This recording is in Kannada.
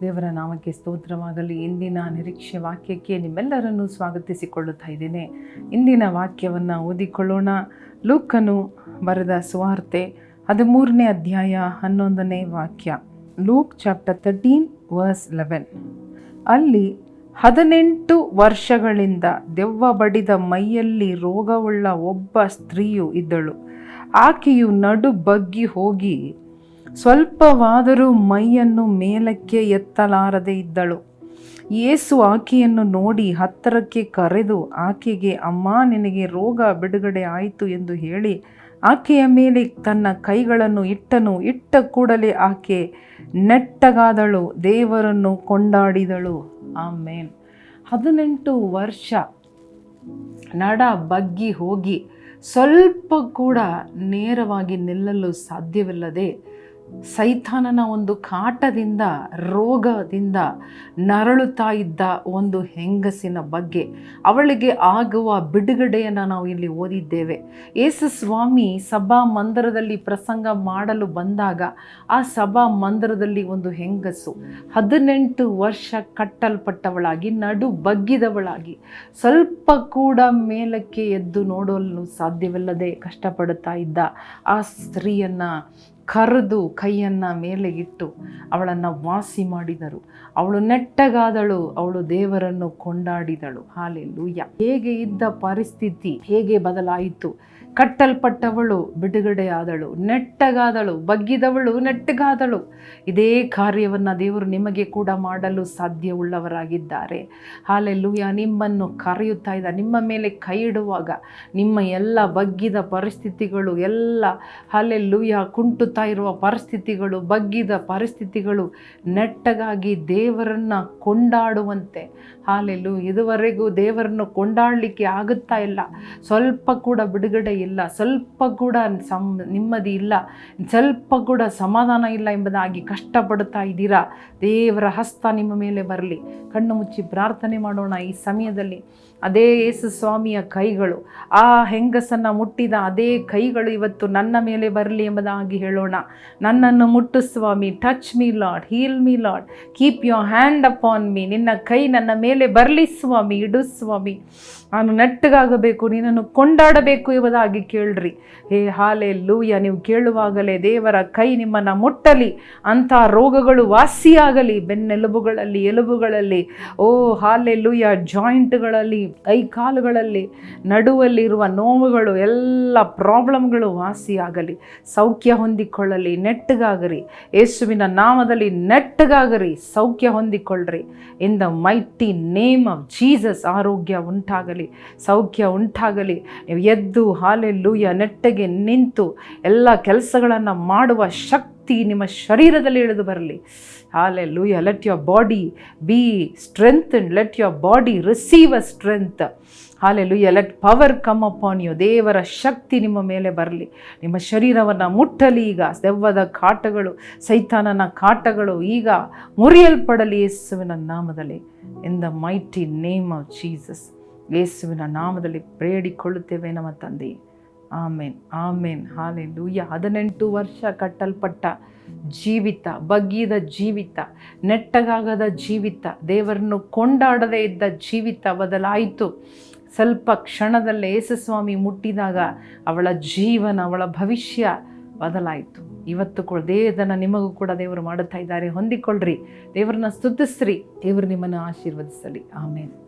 ದೇವರ ನಾಮಕ್ಕೆ ಸ್ತೋತ್ರವಾಗಲಿ. ಇಂದಿನ ನಿರೀಕ್ಷೆ ವಾಕ್ಯಕ್ಕೆ ನಿಮ್ಮೆಲ್ಲರನ್ನು ಸ್ವಾಗತಿಸಿಕೊಳ್ಳುತ್ತಾ ಇದ್ದೇನೆ. ಇಂದಿನ ವಾಕ್ಯವನ್ನು ಓದಿಕೊಳ್ಳೋಣ. ಲೂಕನು ಬರೆದ ಸುವಾರ್ತೆ ಹದಿಮೂರನೇ ಅಧ್ಯಾಯ ಹನ್ನೊಂದನೇ ವಾಕ್ಯ. Luke chapter thirteen verse eleven. ಅಲ್ಲಿ ಹದಿನೆಂಟು ವರ್ಷಗಳಿಂದ ದೆವ್ವ ಬಡಿದ ಮೈಯಲ್ಲಿ ರೋಗವುಳ್ಳ ಒಬ್ಬ ಸ್ತ್ರೀಯು ಇದ್ದಳು. ಆಕೆಯು ನಡು ಬಗ್ಗಿ ಹೋಗಿ ಸ್ವಲ್ಪವಾದರೂ ಮೈಯನ್ನು ಮೇಲಕ್ಕೆ ಎತ್ತಲಾರದೆ ಇದ್ದಳು. ಯೇಸು ಆಕೆಯನ್ನು ನೋಡಿ ಹತ್ತರಕ್ಕೆ ಕರೆದು, ಆಕೆಗೆ, ಅಮ್ಮ, ನಿನಗೆ ರೋಗ ಬಿಡುಗಡೆ ಆಯಿತು ಎಂದು ಹೇಳಿ, ಆಕೆಯ ಮೇಲೆ ತನ್ನ ಕೈಗಳನ್ನು ಇಟ್ಟನು. ಇಟ್ಟ ಕೂಡಲೇ ಆಕೆ ನೆಟ್ಟಗಾದಳು, ದೇವರನ್ನು ಕೊಂಡಾಡಿದಳು. ಆಮೇನ್. ಹದಿನೆಂಟು ವರ್ಷ ನಡ ಬಗ್ಗಿ ಹೋಗಿ, ಸ್ವಲ್ಪ ಕೂಡ ನೇರವಾಗಿ ನಿಲ್ಲಲು ಸಾಧ್ಯವಿಲ್ಲದೆ ಸೈತಾನನ ಒಂದು ಕಾಟದಿಂದ, ರೋಗದಿಂದ ನರಳುತ್ತಾ ಇದ್ದ ಒಂದು ಹೆಂಗಸಿನ ಬಗ್ಗೆ ಅವಳಿಗೆ ಆಗುವ ಬಿಡುಗಡೆಯನ್ನು ನಾವು ಇಲ್ಲಿ ಓದಿದ್ದೇವೆ. ಯೇಸು ಸ್ವಾಮಿ ಸಭಾ ಮಂದಿರದಲ್ಲಿ ಪ್ರಸಂಗ ಮಾಡಲು ಬಂದಾಗ ಆ ಸಭಾ ಮಂದಿರದಲ್ಲಿ ಒಂದು ಹೆಂಗಸು ಹದಿನೆಂಟು ವರ್ಷ ಕಟ್ಟಲ್ಪಟ್ಟವಳಾಗಿ ನಡು ಬಗ್ಗಿದವಳಾಗಿ ಸ್ವಲ್ಪ ಕೂಡ ಮೇಲಕ್ಕೆ ಎದ್ದು ನೋಡಲು ಸಾಧ್ಯವಿಲ್ಲದೆ ಕಷ್ಟಪಡುತ್ತಾ ಇದ್ದ ಆ ಸ್ತ್ರೀಯನ್ನು ಕರೆದು ಕೈಯನ್ನು ಮೇಲೆ ಇಟ್ಟು ಅವಳನ್ನು ವಾಸಿ ಮಾಡಿದರು. ಅವಳು ನೆಟ್ಟಗಾದಳು, ಅವಳು ದೇವರನ್ನು ಕೊಂಡಾಡಿದಳು. ಹಾಲೆಲ್ಲೂಯ್ಯ ಹೇಗೆ ಇದ್ದ ಪರಿಸ್ಥಿತಿ, ಹೇಗೆ ಬದಲಾಯಿತು? ಕಟ್ಟಲ್ಪಟ್ಟವಳು ಬಿಡುಗಡೆಯಾದಳು, ನೆಟ್ಟಗಾದಳು, ಬಗ್ಗಿದವಳು ನೆಟ್ಟಗಾದಳು. ಇದೇ ಕಾರ್ಯವನ್ನು ದೇವರು ನಿಮಗೆ ಕೂಡ ಮಾಡಲು ಸಾಧ್ಯವುಳ್ಳವರಾಗಿದ್ದಾರೆ. ಹಾಲೆಲ್ಲೂಯ, ನಿಮ್ಮನ್ನು ಕರೆಯುತ್ತಾ ಇದ್ದ, ನಿಮ್ಮ ಮೇಲೆ ಕೈ ಇಡುವಾಗ ನಿಮ್ಮ ಎಲ್ಲ ಬಗ್ಗಿದ ಪರಿಸ್ಥಿತಿಗಳು, ಎಲ್ಲ ಹಾಲೆಲ್ಲೂಯ, ಕುಂಟುತ್ತಾ ಇರುವ ಪರಿಸ್ಥಿತಿಗಳು, ಬಗ್ಗಿದ ಪರಿಸ್ಥಿತಿಗಳು ನೆಟ್ಟಗಾಗಿ ದೇವರನ್ನು ಕೊಂಡಾಡುವಂತೆ. ಹಾಲೆಲ್ಲೂ ಇದುವರೆಗೂ ದೇವರನ್ನು ಕೊಂಡಾಡಲಿಕ್ಕೆ ಆಗುತ್ತಾ ಇಲ್ಲ. ಸ್ವಲ್ಪ ಕೂಡ ಬಿಡುಗಡೆ ಇಲ್ಲ, ಸ್ವಲ್ಪ ಕೂಡ ಸಮ್ ನೆಮ್ಮದಿ ಇಲ್ಲ, ಸ್ವಲ್ಪ ಕೂಡ ಸಮಾಧಾನ ಇಲ್ಲ ಎಂಬುದಾಗಿ ಕಷ್ಟಪಡುತ್ತಾ ಇದ್ದೀರಾ? ದೇವರ ಹಸ್ತ ನಿಮ್ಮ ಮೇಲೆ ಬರಲಿ. ಕಣ್ಣು ಮುಚ್ಚಿ ಪ್ರಾರ್ಥನೆ ಮಾಡೋಣ ಈ ಸಮಯದಲ್ಲಿ. ಅದೇ ಯೇಸು ಸ್ವಾಮಿಯ ಕೈಗಳು, ಆ ಹೆಂಗಸನ್ನು ಮುಟ್ಟಿದ ಅದೇ ಕೈಗಳು ಇವತ್ತು ನನ್ನ ಮೇಲೆ ಬರಲಿ ಎಂಬುದಾಗಿ ಹೇಳೋಣ. ನನ್ನನ್ನು ಮುಟ್ಟು ಸ್ವಾಮಿ touch me Lord heal me Lord keep your hand upon me ನಿನ್ನ ಕೈ ನನ್ನ ಮೇಲೆ ಬರಲಿ ಸ್ವಾಮಿ, ಇಡು ಸ್ವಾಮಿ. ನಾನು ನೆಟ್ಟಗಾಗಬೇಕು, ನಿನ್ನನ್ನು ಕೊಂಡಾಡಬೇಕು ಎಂಬುದಾಗಿ ಕೇಳ್ರಿ. ಹೇ ಹಾಲೆ ಲೂಯ ನೀವು ಕೇಳುವಾಗಲೇ ದೇವರ ಕೈ ನಿಮ್ಮನ್ನು ಮುಟ್ಟಲಿ. ಅಂಥ ರೋಗಗಳು ವಾಸಿಯಾಗಲಿ. ಬೆನ್ನೆಲುಬುಗಳಲ್ಲಿ, ಎಲುಬುಗಳಲ್ಲಿ, ಓ ಹಾಲೆ ಲೂಯ ಜಾಯಿಂಟ್ಗಳಲ್ಲಿ, ಕೈ ಕಾಲುಗಳಲ್ಲಿ ನಡುವಲ್ಲಿರುವ ನೋವುಗಳು, ಎಲ್ಲ ಪ್ರಾಬ್ಲಮ್ಗಳು ವಾಸಿಯಾಗಲಿ. ಸೌಖ್ಯ ಹೊಂದಿಕೊಳ್ಳಲಿ, ನೆಟ್ಟಗಾಗರಿ. ಯೇಸುವಿನ ನಾಮದಲ್ಲಿ ನೆಟ್ಟಗಾಗರಿ, ಸೌಖ್ಯ ಹೊಂದಿಕೊಳ್ಳ್ರಿ. In the mighty name of Jesus ಆರೋಗ್ಯ ಉಂಟಾಗಲಿ, ಸೌಖ್ಯ ಉಂಟಾಗಲಿ. ನೀವು ಎದ್ದು ಹಾಲೆಲ್ಲೂಯ ನೆಟ್ಟಗೆ ನಿಂತು ಎಲ್ಲ ಕೆಲಸಗಳನ್ನು ಮಾಡುವ ಶಕ್ತಿ ನಿಮ್ಮ ಶರೀರದಲ್ಲಿ ಇಳಿದು ಬರಲಿ. Hallelujah let your body be strength let your body receive a strength hallelujah let power come upon you ದೇವರ ಶಕ್ತಿ ನಿಮ್ಮ ಮೇಲೆ ಬರಲಿ. ನಿಮ್ಮ ಶರೀರವನ್ನು ಮುಟ್ಟಲಿ ಈಗ, ದೆವ್ವದ ಕಾಟಗಳು, ಸೈತಾನನ ಕಾಟಗಳು ಈಗ ಮುರಿಯಲ್ಪಡಲಿ ಯೇಸುವಿನ ನಾಮದಲ್ಲಿ. In the mighty name of Jesus ಯೇಸುವಿನ ನಾಮದಲ್ಲಿ ಬೇಡಿಕೊಳ್ಳುತ್ತೇವೆ ನಮ್ಮ ತಂದೆ. ಆಮೇನ್ ಆಮೇನ್ ಹಾಲೆಂದು ಹದಿನೆಂಟು ವರ್ಷ ಕಟ್ಟಲ್ಪಟ್ಟ ಜೀವಿತ ಬಗ್ಗಿದ ಜೀವಿತ, ನೆಟ್ಟಗಾಗದ ಜೀವಿತ, ದೇವರನ್ನು ಕೊಂಡಾಡದೇ ಇದ್ದ ಜೀವಿತ ಬದಲಾಯಿತು. ಸ್ವಲ್ಪ ಕ್ಷಣದಲ್ಲೇ ಯೇಸುಸ್ವಾಮಿ ಮುಟ್ಟಿದಾಗ ಅವಳ ಜೀವನ, ಅವಳ ಭವಿಷ್ಯ ಬದಲಾಯಿತು. ಇವತ್ತು ಕೂಡ ದೇವದನ್ನು ನಿಮಗೂ ಕೂಡ ದೇವರು ಮಾಡುತ್ತಾ ಇದ್ದಾರೆ. ಹೊಂದಿಕೊಳ್ಳ್ರಿ. ದೇವರನ್ನ ಸ್ತುತಿಸ್ರಿ. ದೇವರು ನಿಮ್ಮನ್ನು ಆಶೀರ್ವದಿಸಲಿ. ಆಮೇಲೆ